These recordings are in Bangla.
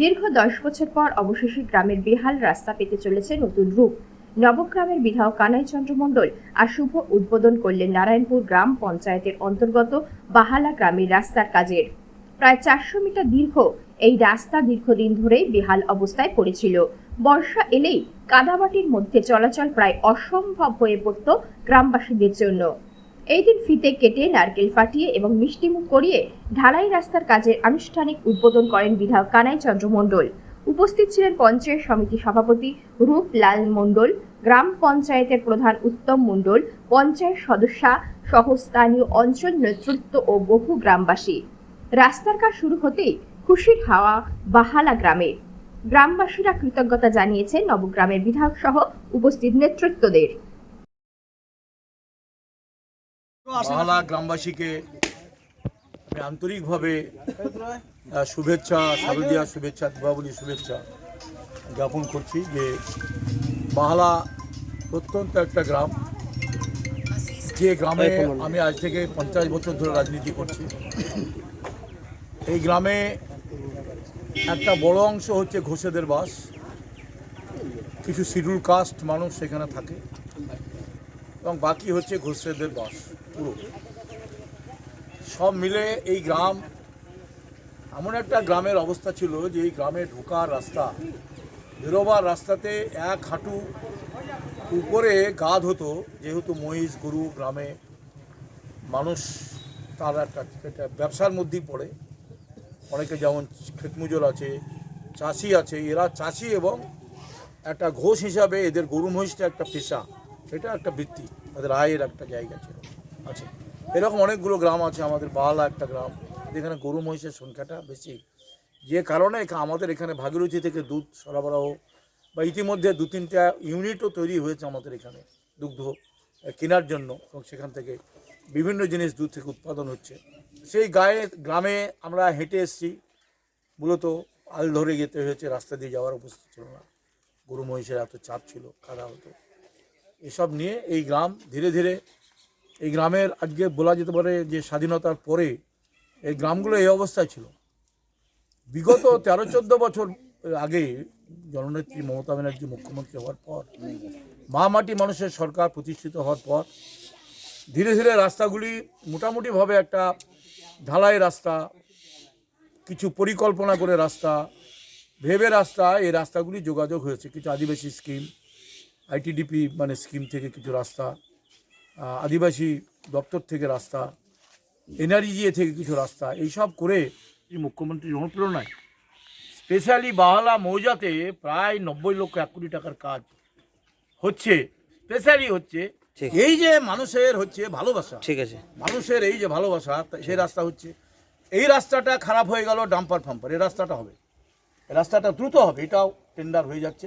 দীর্ঘ দশ বছর পর অবশেষে গ্রামের বেহাল রাস্তা পেতে চলেছে নতুন রূপ। নবগ্রামের বিধায়ক কানাই চন্দ্র মণ্ডল আর শুভ উদ্বোধন করলেন নারায়ণপুর গ্রাম পঞ্চায়েতের অন্তর্গত বাহালা গ্রামের রাস্তার কাজের। প্রায় চারশো মিটার দীর্ঘ এই রাস্তা দীর্ঘদিন ধরেই বেহাল অবস্থায় পড়েছিল। বর্ষা এলেই কাদামাটির মধ্যে চলাচল প্রায় অসম্ভব হয়ে পড়ত গ্রামবাসীদের জন্য। এই দিন ফিতে কেটে, নারকেল ফাটিয়ে এবং মিষ্টিমুখ করিয়ে ঢালাই রাস্তার কাজের আনুষ্ঠানিক উদ্বোধন করেন বিধায়ক কানাই চন্দ্র মণ্ডল। উপস্থিত ছিলেন পঞ্চায়েত সমিতি সভাপতি রূপলাল মণ্ডল, গ্রাম পঞ্চায়েতের প্রধান উত্তম মণ্ডল, পঞ্চায়েত সদস্যা সহ স্থানীয় অঞ্চল নেতৃত্ব ও বহু গ্রামবাসী। রাস্তার কাজ শুরু হতেই খুশির হাওয়া বাহালা গ্রামে। গ্রামবাসীরা কৃতজ্ঞতা জানিয়েছেন নবগ্রামের বিধায়ক সহ উপস্থিত নেতৃত্বদের। বাহালা গ্রামবাসীকে আমি আন্তরিকভাবে শুভেচ্ছা শারদীয়া শুভেচ্ছা দীপাবলি শুভেচ্ছা জ্ঞাপন করছি যে বাহালা প্রত্যন্ত একটা গ্রাম। যে গ্রামে আমি আজ থেকে পঞ্চাশ বছর ধরে রাজনীতি করছি। এই গ্রামে একটা বড় অংশ হচ্ছে ঘোষেদের বাস। কিছু শিডিউল কাস্ট মানুষ সেখানে থাকে এবং বাকি হচ্ছে ঘোষেদের বাস। পুরো। সব মিলে এই গ্রাম, এমন একটা গ্রামের অবস্থা ছিল যে এই গ্রামে ঢোকার রাস্তা, বেরোবার রাস্তাতে এক হাঁটু উপরে গাদ হতো যেহেতু মহিষ, গরু গ্রামে মানুষ, তার একটা একটা ব্যবসার মধ্যেই পড়ে। অনেকে যেমন ক্ষেতমজুর আছে, চাষি আছে, এরা চাষি এবং একটা ঘোষ হিসাবে এদের গরু মহিষটা একটা পেশা, সেটা একটা বৃত্তি, তাদের আয়ের একটা জায়গা ছিল। আছে। এরকম অনেকগুলো গ্রাম আছে, আমাদের বাহালা একটা গ্রাম। যেখানে গরু মহিষের সংখ্যাটা বেশি। যে কারণে আমাদের এখানে ভাগীরথী থেকে দুধ সরবরাহ বা ইতিমধ্যে দু তিনটা ইউনিটও তৈরি হয়েছে আমাদের এখানে দুগ্ধ কেনার জন্য। এবং সেখান থেকে বিভিন্ন জিনিস দুধ থেকে উৎপাদন হচ্ছে। সেই গায়ে, গ্রামে আমরা হেঁটে এসেছি। মূলত আল ধরে যেতে হয়েছে, রাস্তা দিয়ে যাওয়ার অবস্থা ছিল না। গরু মহিষের এত চাপ ছিল, কাদা হতো। এসব নিয়ে এই গ্রাম ধীরে ধীরে এই গ্রামের আজকে বলা যেতে পারে যে স্বাধীনতার পরে এই গ্রামগুলো এই অবস্থায় ছিল। বিগত তেরো, চোদ্দ বছর আগে জননেত্রী মমতা ব্যানার্জি মুখ্যমন্ত্রী হওয়ার পর, মা মাটি মানুষের সরকার প্রতিষ্ঠিত হওয়ার পর, ধীরে ধীরে রাস্তাগুলি মোটামুটিভাবে একটা ঢালাই রাস্তা, কিছু পরিকল্পনা করে রাস্তা, ভেবে রাস্তা, এই রাস্তাগুলি যোগাযোগ হয়েছে। কিছু আদিবাসী স্কিম, আইটিডিপি মানে স্কিম থেকে কিছু রাস্তা আদিবাসী দপ্তর থেকে রাস্তা এনআরইজিএ থেকে কিছু রাস্তা এইসব করে এই মুখ্যমন্ত্রীর অনুপ্রেরণায় স্পেশালি বাহালা মৌজাতে প্রায় নব্বই লক্ষ এক কোটি টাকার কাজ হচ্ছে স্পেশালি হচ্ছে ঠিক। এই যে মানুষের হচ্ছে ভালোবাসা ঠিক আছে মানুষের এই যে ভালোবাসা সেই রাস্তা হচ্ছে এই রাস্তাটা খারাপ হয়ে গেল ডাম্পার ফাম্পার এই রাস্তাটা হবে এই রাস্তাটা দ্রুত হবে এটাও টেন্ডার হয়ে যাচ্ছে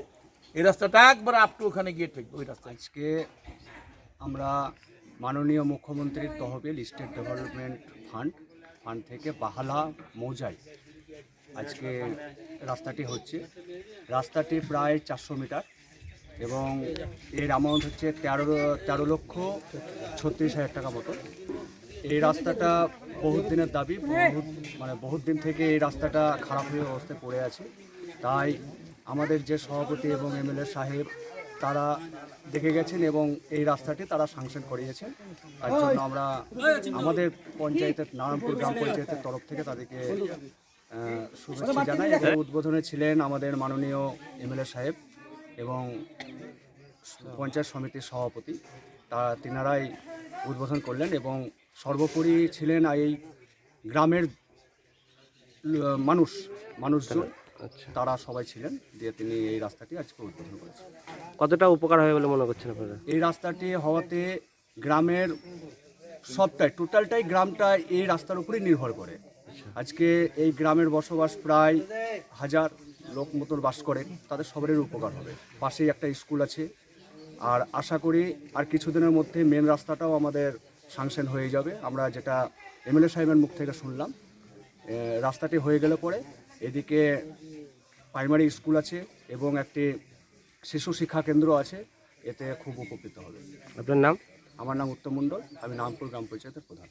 এই রাস্তাটা একবার আপ টু ওখানে গিয়ে ঠেকবে ওই রাস্তা আজকে আমরা মাননীয় মুখ্যমন্ত্রীর তহবিল স্টেট ডেভেলপমেন্ট ফান্ড ফান্ড থেকে বাহালা মৌজায় আজকে রাস্তাটি হচ্ছে। রাস্তাটি প্রায় চারশো মিটার এবং এর অ্যামাউন্ট হচ্ছে তেরো তেরো লক্ষ ছত্রিশ হাজার টাকা মতো। এই রাস্তাটা বহুত দিনের দাবি, বহুত মানে বহুত দিন থেকে এই রাস্তাটা খারাপ হয়ে অবস্থায় পড়ে আছে। তাই আমাদের যে সভাপতি এবং এমএলএ সাহেব তারা দেখে গেছেন এবং এই রাস্তাটি তারা সাংশন করিয়েছেন। তার জন্য আমরা আমাদের পঞ্চায়েতের নারায়ণপুর গ্রাম পঞ্চায়েতের তরফ থেকে তাদেরকে শুভেচ্ছা জানাই উদ্বোধনে ছিলেন আমাদের মাননীয় এমএলএ সাহেব এবং পঞ্চায়েত সমিতির সভাপতি। তা তিনারাই উদ্বোধন করলেন এবং সর্বোপরি ছিলেন এই গ্রামের মানুষ, মানুষজন। তারা সবাই ছিলেন দিয়ে তিনি এই রাস্তাটি আজকে উদ্বোধন করেছেন। কতটা উপকার হবে বলে মনে করছেন আপনারা? এই রাস্তাটি হওয়াতে গ্রামের সবটাই টোটালটাই গ্রামটা এই রাস্তার উপরেই নির্ভর করে। আজকে এই গ্রামের বসবাস প্রায় হাজার লোক মতন বাস করে তাদের সবারই উপকার হবে। পাশেই একটা স্কুল আছে আর আশা করি আর কিছুদিনের মধ্যে মেন রাস্তাটাও আমাদের সাংশন হয়ে যাবে। আমরা যেটা এমএলএ সাহেবের মুখ থেকে শুনলাম রাস্তাটি হয়ে গেলে পরে এদিকে প্রাইমারি স্কুল আছে এবং একটি শিশু শিক্ষা কেন্দ্র আছে এতে খুব উপকৃত হবে। আপনার নাম? আমার নাম উত্তম মণ্ডল আমি নামপুর গ্রাম পঞ্চায়েতের প্রধান।